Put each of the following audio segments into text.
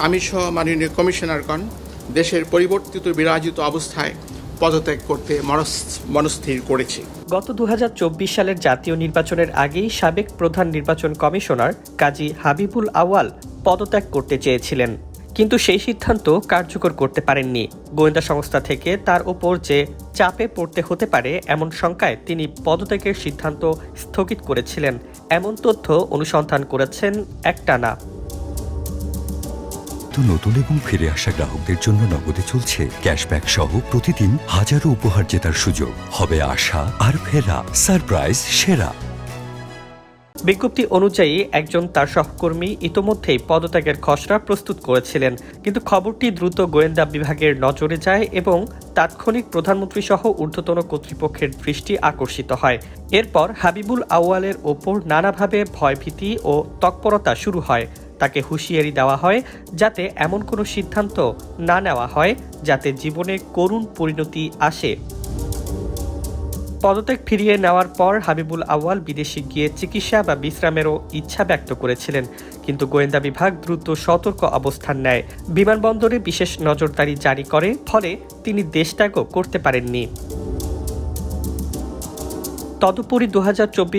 আমি সহ মাননীয় কমিশনারগণ, দেশের পরিবর্তিত বিরাজিত অবস্থায় পদত্যাগ করতে মনস- মনস্থির করেছি। গত দু হাজার চব্বিশ সালের জাতীয় নির্বাচনের আগেই সাবেক প্রধান নির্বাচন কমিশনার কাজী হাবিবুল আওয়াল পদত্যাগ করতে চেয়েছিলেন। কিন্তু সেই সিদ্ধান্ত কার্যকর করতে পারেননি। গোয়েন্দা সংস্থা থেকে তার ওপর যে চাপে পড়তে হতে পারে এমন শঙ্কায় তিনি পদত্যাগের সিদ্ধান্ত স্থগিত করেছিলেন। এমন তথ্য অনুসন্ধান করেছেন একটানা। তো নতুন এবং ফিরে আসা গ্রাহকদের জন্য নগদে চলছে ক্যাশব্যাক সহ প্রতিদিন হাজারো উপহার জেতার সুযোগ। হবে আশা আর ফেরা, সারপ্রাইজ, সেরা। বিজ্ঞপ্তি অনুযায়ী একজন তার সহকর্মী ইতোমধ্যেই পদত্যাগের খসড়া প্রস্তুত করেছিলেন, কিন্তু খবরটি দ্রুত গোয়েন্দা বিভাগের নজরে যায় এবং তাৎক্ষণিক প্রধানমন্ত্রী সহ ঊর্ধ্বতন কর্তৃপক্ষের দৃষ্টি আকর্ষিত হয়। এরপর হাবিবুল আউয়ালের ওপর নানাভাবে ভয়ভীতি ও তৎপরতা শুরু হয়। তাকে হুঁশিয়ারি দেওয়া হয় যাতে এমন কোনো সিদ্ধান্ত না নেওয়া হয় যাতে জীবনে করুণ পরিণতি আসে। পদত্যাগ ফিরিয়ে নেওয়ার পর হাবিবুল আউয়াল বিদেশে গিয়ে চিকিৎসা বা বিশ্রামেরও ইচ্ছা ব্যক্ত করেছিলেন। কিন্তু গোয়েন্দা বিভাগ দ্রুত সতর্ক অবস্থান নেয়। বিমানবন্দরে বিশেষ নজরদারি জারি করে, ফলে তিনি দেশত্যাগও করতে পারেননি। তদুপরি দু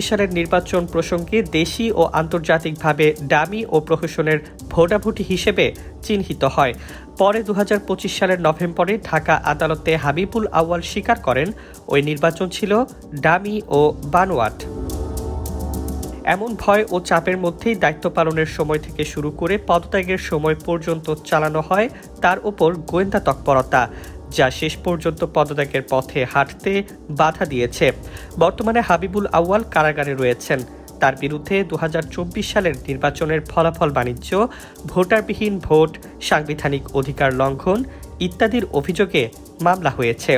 সালের নির্বাচন প্রসঙ্গে দেশি ও আন্তর্জাতিকভাবে ডামি ও প্রহসনের ভোটাভুটি হিসেবে চিহ্নিত হয়। পরে দু হাজার পঁচিশ সালের নভেম্বরে ঢাকা আদালতে হাবিবুল আউয়াল স্বীকার করেন, ওই নির্বাচন ছিল ডামি ও বানোয়াট। এমন ভয় ও চাপের মধ্যেই দায়িত্ব পালনের সময় থেকে শুরু করে পদত্যাগের সময় পর্যন্ত চালানো হয়, তার উপর গোয়েন্দা তৎপরতা। যা শেষ পর্যন্ত পদত্যাগের পথে হাঁটতে বাধা দিয়েছে। বর্তমানে হাবিবুল আউয়াল কারাগারে রয়েছেন। তার বিরুদ্ধে দু হাজার চব্বিশ সালের নির্বাচনের ফলাফল বাণিজ্য, ভোটারবিহীন ভোট, সাংবিধানিক অধিকার লঙ্ঘন ইত্যাদির অভিযোগে মামলা হয়েছে।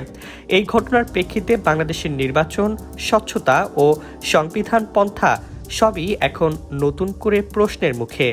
এই ঘটনার প্রেক্ষিতে বাংলাদেশের নির্বাচন, স্বচ্ছতা ও সংবিধান পন্থা সবই এখন নতুন করে প্রশ্নের মুখে।